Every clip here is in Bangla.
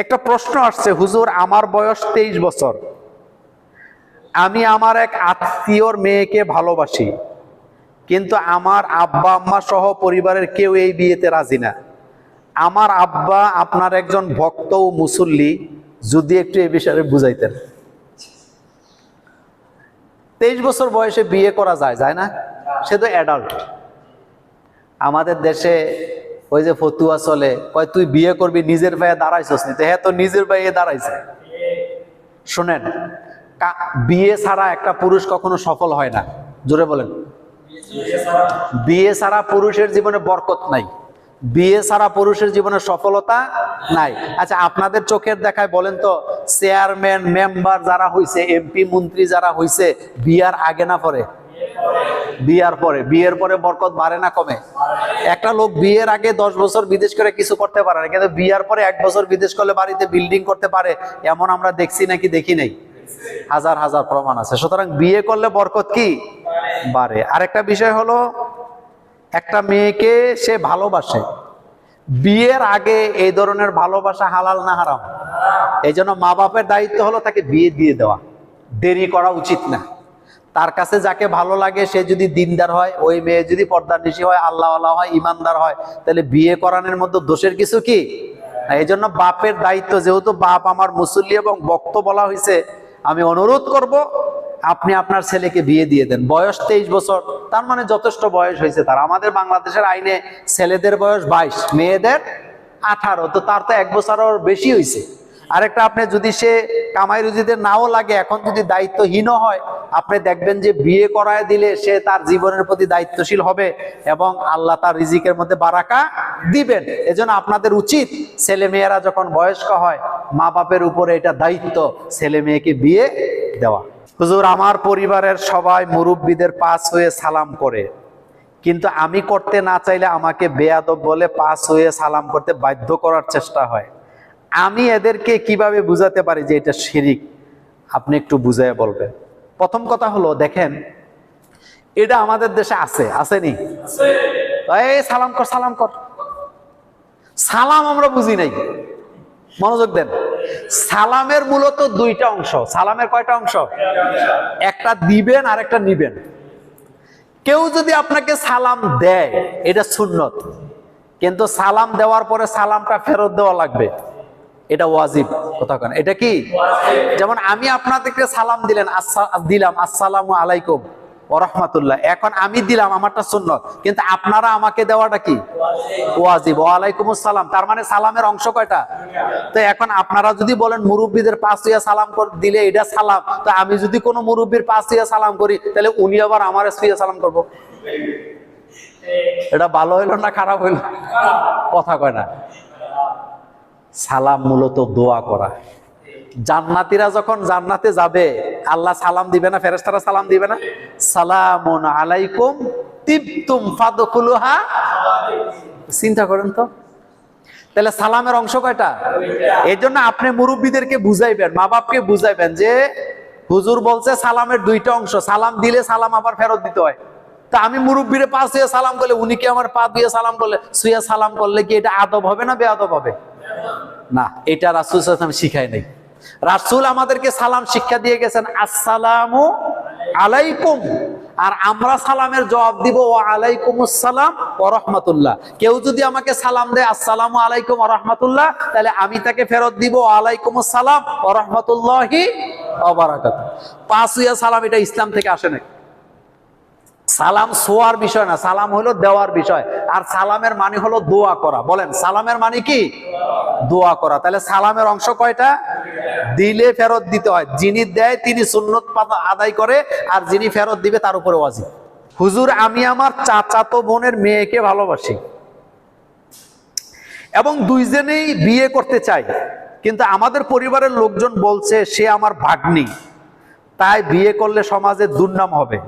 একটা প্রশ্ন আসছে, হুজুর, আমার বয়স তেইশ বছর। আমি আমার এক আত্মীয়র মেয়েকে ভালোবাসি, কিন্তু আমার আব্বা, আম্মা সহ পরিবারের কেউ এই বিয়েতে রাজি না। আমার আব্বা আপনার একজন ভক্ত ও মুসল্লি, যদি একটু এই বিষয়ে বুঝাইতেন। তেইশ বছর বয়সে বিয়ে করা যায় যায় না? সে তো অ্যাডাল্ট আমাদের দেশে ওই যে ফতুয়া চলে, কয়, তুই বিয়ে করবি, নিজের পায়ে দাঁড়াইছস নি? হ্যাঁ তো নিজের ভাইয়ে দাঁড়াইছে। শোনেন বিয়ে ছাড়া একটা পুরুষ কখনো সফল হয় না। জোরে বলেন। বিয়ে ছাড়া পুরুষের জীবনে বরকত নাই। বিয়ে ছাড়া পুরুষের জীবনে সফলতা নাই। আচ্ছা আপনাদের চোখের দেখায় বলেন তো, চেয়ারম্যান, মেম্বার যারা হইছে, এমপি, মন্ত্রী যারা হইছে, বিয়ার আগে না পরে? বিয়ার পরে। বিয়ের পরে বরকত বাড়ে না কমে? একটা লোক বিয়ের আগে দশ বছর বিদেশ করে কিছু করতে পারে না, কিন্তু বিয়ার পরে এক বছর বিদেশ করলে বাড়িতে বিল্ডিং করতে পারে, এমন আমরা দেখছি নাকি, দেখি নাই। হাজার হাজার প্রমাণ আছে। সুতরাং বিয়ে করলে বরকত কি? বাড়ে। আরেকটা বিষয় হলো, একটা মেয়েকে সে ভালোবাসে। বিয়ের আগে এই ধরনের ভালোবাসা হালাল না হারাম? এই জন্য মা বাপের দায়িত্ব হলো তাকে বিয়ে দিয়ে দেওয়া। দেরি করা উচিত না। তার কাছে যাকে ভালো লাগে, সে যদি দিনদার হয়, ওই মেয়ে যদি পর্দার নিশি হয় আল্লাহ আল্লাহ হয়, ইমানদার হয়, তাহলে বিয়ে করানোর মধ্যে দোষের কিছু কি? এই জন্য বাপের দায়িত্ব, যেহেতু বাপ আমার মুসল্লি এবং বক্ত বলা হয়েছে আমি অনুরোধ করব, আপনি আপনার ছেলেকে বিয়ে দিয়ে দেন। বয়স তেইশ বছর, তার মানে যথেষ্ট বয়স হয়েছে তার। আমাদের বাংলাদেশের আইনে ছেলেদের বয়স বাইশ, মেয়েদের আঠারো, তো তার তো এক বছর বেশি হয়েছে আরেকটা, আপনি যদি সে কামাই রুজিতে নাও লাগে, এখন যদি দায়িত্বহীন হয়, আপনি দেখবেন যে বিয়ে করায় দিলে সে তার জীবনের প্রতি দায়িত্বশীল হবে এবং আল্লাহ তার রিজিকের মধ্যে বারাকা দিবেন। এজন্য আপনাদের উচিত ছেলে মেয়েরা যখন বয়স্ক হয় মা বাপের উপরে এটা দায়িত্ব, ছেলে মেয়েকে বিয়ে দেওয়া। হুজুর, আমার পরিবারের সবাই মুরব্বীদের পাস হয়ে সালাম করে। কিন্তু আমি করতে না চাইলে আমাকে বেয়াদব বলে পাস হয়ে সালাম করতে বাধ্য করার চেষ্টা হয়। আমি এদেরকে কীভাবে বুঝাতে পারি যে এটা শিরিক? আপনি একটু বুঝাই বলবেন। প্রথম কথা হলো, দেখেন, এটা আমাদের দেশে আছে আসেনি এই, সালাম কর সালাম কর। সালাম আমরা বুঝি নাই। মনোযোগ দেন। সালামের মূলত দুইটা অংশ। সালামের কয়টা অংশ? একটা দিবেন আর একটা নিবেন। কেউ যদি আপনাকে সালাম দেয়, এটা সুন্নত। কিন্তু সালাম দেওয়ার পরে সালামটা ফেরত দেওয়া লাগবে। এটা ওয়াজিব, কথা কেন। এটা কি? যেমন আমি আপনাদেরকে সালাম দিলেন দিলাম, আসসালামু আলাইকুম, ওরহমাতুল্লাহ। এখন আমি দিলাম, আমারটা সুন্নত। কিন্তু আপনারা আমাকে দেওয়াটা কি? ওয়াজিব। ওয়ালাইকুম আসসালাম তার মানে সালামের অংশ কয়টা? তো এখন আপনারা যদি বলেন, মুরব্বীদের পাঁচ হইয়া সালাম দিলে এটা সালাম, তো আমি যদি কোনো মুরব্বীর পাঁচ হইয়া সালাম করি, তাহলে উনি আবার আমার হইয়া সালাম করব। এটা ভালো হইল না খারাপ হইল? কথা কয় না। সালাম মূলত দোয়া করা। জান্নাতিরা যখন জান্নাতে যাবে, আল্লাহ সালাম দিবে না ফেরেস্তারা সালাম দিবে না? সালামুন আলাইকুম তিবতুম ফাদখুলুহা। চিন্তা করেন তো। তাহলে সালামের অংশ কয়টা? এই জন্য আপনি মুরব্বীদেরকে বুঝাইবেন মা বাপকে বুঝাইবেন যে, হুজুর বলছে সালামের দুইটা অংশ, সালাম দিলে সালাম আবার ফেরত দিতে হয়। তা আমি মুরব্বীরে পা শুয়ে সালাম করলে, উনি কি আমার পা দিয়ে সালাম করলে শুয়ে সালাম করলে কি এটা আদব হবে না বেআদব হবে? না, এটা রাসুল সাল্লাম শিখায় নাই। রাসুল আমাদেরকে সালাম শিক্ষা দিয়ে গেছেন, আসসালামু আলাইকুম। আর আমরা সালামের জবাব দিব ও আলাইকুম আসসালাম ও রহমতুল্লাহ। কেউ যদি আমাকে সালাম দেয়, আসসালামু আলাইকুম ও রহমতুল্লাহ, তাহলে আমি তাকে ফেরত দিব ও আলাইকুম আসসালাম ও রহমতুল্লাহি অবরাকাত পাঁচ সালাম, এটা ইসলাম থেকে আসে নাকি সালাম সোয়ার বিষয় না, সালাম হলো দেওয়ার বিষয়। আর সালামের মানে হলো দোয়া করা। বলেন, সালামের মানে কি? দোয়া করা। তাহলে সালামের অংশ কয়টা? দিলে ফেরত দিতে হয়। যিনি দেয়, তিনি সুন্নত পাতা আদায় করে, আর যিনি ফেরত দিবে, তার উপরে ওয়াজিব। হুজুর, আমি আমার চাচাতো বোনের মেয়েকে ভালোবাসি। এবং দুইজনেই বিয়ে করতে চাই। কিন্তু আমাদের পরিবারের লোকজন বলছে, সে আমার ভাগ্নি। তাই বিয়ে করলে সমাজে দুর্নাম হবে।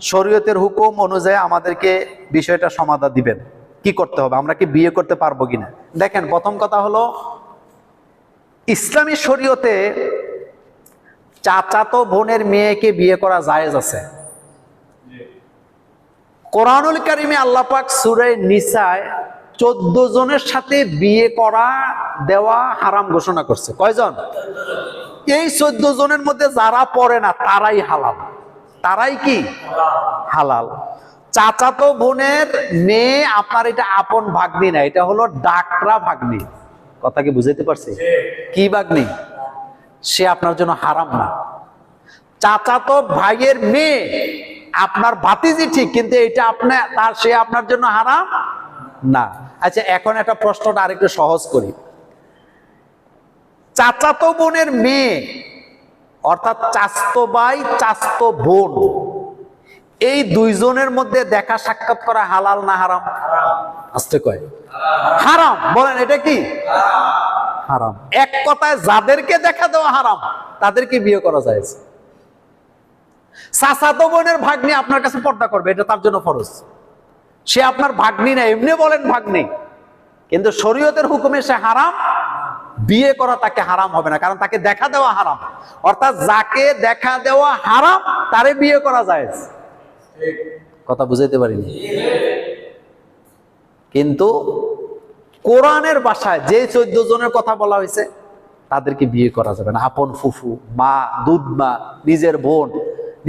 শরীয়তের হুকুম অনুযায়ী আমাদেরকে বিষয়টা সমাধান দিবেন। কি করতে হবে? আমরা কি বিয়ে করতে পারব কিনা? দেখেন, প্রথম কথা হলো, ইসলামী শরীয়তে চাচাতো বোনের মেয়েকে বিয়ে করা জায়েজ আছে। কোরআনুল কারিমে আল্লাহ পাক সুরে নিসায় চোদ্দ জনের সাথে বিয়ে করা দেওয়া হারাম ঘোষণা করছে। কয়জন? এই চোদ্দ জনের মধ্যে যারা পড়ে না, তারাই হালাল। তারাই কি? হালাল। চাচাতো বোনের মেয়ে আপনার এটা আপন ভাগ্নি না এটা হলো ডাকরা ভাগ্নি। কথা কি বুঝাইতে পারছি? কি ভাগ্নি? সে আপনার জন্য হারাম না। চাচাতো ভাইয়ের মেয়ে আপনার ভাতিজি ঠিক কিন্তু এটা আপনার তার সে আপনার জন্য হারাম না। আচ্ছা এখন একটা প্রশ্নটা আরেকটু সহজ করি। চাচাতো বোনের মেয়ে অর্থাৎ চাস্তো ভাই চাস্তো বোন। এই দুইজনের মধ্যে দেখা সাক্ষাৎ করা হালাল না হারাম? আসতে কয়? হারাম। বলেন এটা কি? হারাম। এক কথায় যাদেরকে দেখা দেওয়া হারাম তাদেরকে বিয়ে করা যায়। চাচাতো বোনের ভাগ্নি আপনার কাছে পর্দা করবে এটা তার জন্য ফরজ। সে আপনার ভাগ্নি না এমনি বলেন ভাগ্নি। কিন্তু শরীয়তের হুকুমে সে হারাম বিয়ে করা তাকে হারাম হবে না, কারণ তাকে দেখা দেওয়া হারাম। অর্থাৎ যাকে দেখা দেওয়া হারাম, তারে বিয়ে করা যায় কথা বুঝাইতে পারিনি? কিন্তু কোরআনের বাসায় যে চোদ্দ জনের কথা বলা হয়েছে, তাদেরকে বিয়ে করা যাবে না। আপন ফুফু, মা, দুধ মা, নিজের বোন,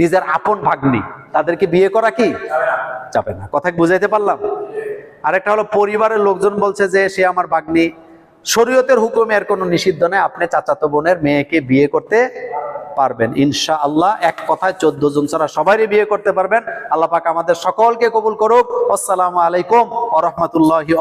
নিজের আপন ভাগ্নি, তাদেরকে বিয়ে করা কি? যাবে না। কথা বুঝাইতে পারলাম? আরেকটা হলো, পরিবারের লোকজন বলছে যে, সে আমার ভাগ্নি শরীয়তের হুকুমে এর কোনো নিষিদ্ধ নেই আপনি চাচাতো বোনের মেয়েকে বিয়ে করতে পারবেন। ইনশা আল্লাহ এক কথায় চোদ্দ জন ছাড়া সবাই বিয়ে করতে পারবেন। আল্লাহ পাক আমাদের সকলকে কবুল করুক। আসসালামু আলাইকুম আ রহমতুল্লাহি